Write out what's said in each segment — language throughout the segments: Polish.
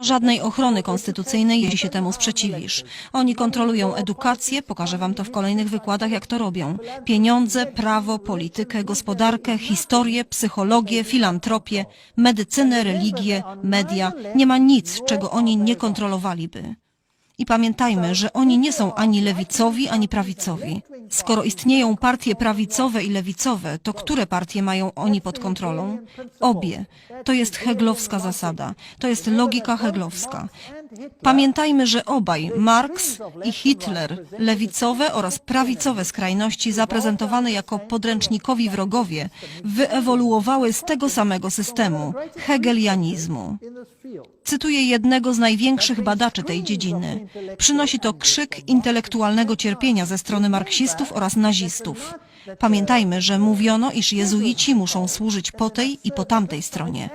Żadnej ochrony konstytucyjnej, jeśli się temu sprzeciwisz. Oni kontrolują edukację, pokażę wam to w kolejnych wykładach, jak to robią. Pieniądze, prawo, politykę, gospodarkę, historię, psychologię, filantropię, medycynę, religię, media. Nie ma nic, czego oni nie kontrolowaliby. I pamiętajmy, że oni nie są ani lewicowi, ani prawicowi. Skoro istnieją partie prawicowe i lewicowe, to które partie mają oni pod kontrolą? Obie. To jest heglowska zasada. To jest logika heglowska. Pamiętajmy, że obaj, Marx i Hitler, lewicowe oraz prawicowe skrajności zaprezentowane jako podręcznikowi wrogowie, wyewoluowały z tego samego systemu hegelianizmu. Cytuję jednego z największych badaczy tej dziedziny. Przynosi to krzyk intelektualnego cierpienia ze strony marksistów oraz nazistów. Pamiętajmy, że mówiono, iż jezuici muszą służyć po tej i po tamtej stronie.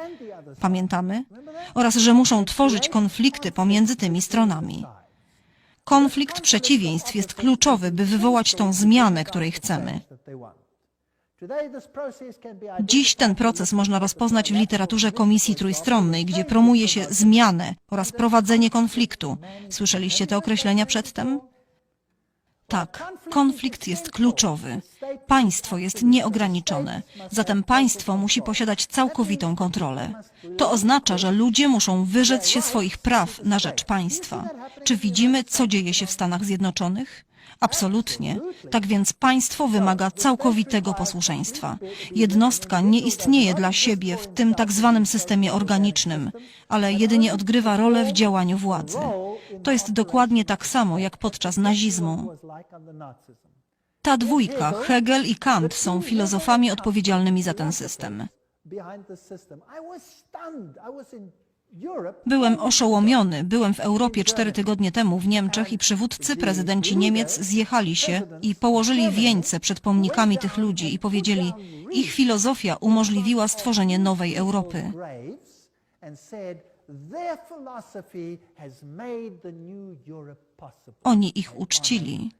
Pamiętamy? Oraz, że muszą tworzyć konflikty pomiędzy tymi stronami. Konflikt przeciwieństw jest kluczowy, by wywołać tą zmianę, której chcemy. Dziś ten proces można rozpoznać w literaturze Komisji Trójstronnej, gdzie promuje się zmianę oraz prowadzenie konfliktu. Słyszeliście te określenia przedtem? Tak, konflikt jest kluczowy. Państwo jest nieograniczone, zatem państwo musi posiadać całkowitą kontrolę. To oznacza, że ludzie muszą wyrzec się swoich praw na rzecz państwa. Czy widzimy, co dzieje się w Stanach Zjednoczonych? Absolutnie. Tak więc państwo wymaga całkowitego posłuszeństwa. Jednostka nie istnieje dla siebie w tym tak zwanym systemie organicznym, ale jedynie odgrywa rolę w działaniu władzy. To jest dokładnie tak samo jak podczas nazizmu. Ta dwójka, Hegel i Kant, są filozofami odpowiedzialnymi za ten system. Byłem oszołomiony. Byłem w Europie cztery tygodnie temu w Niemczech i przywódcy, prezydenci Niemiec zjechali się i położyli wieńce przed pomnikami tych ludzi i powiedzieli, ich filozofia umożliwiła stworzenie nowej Europy. Oni ich uczcili.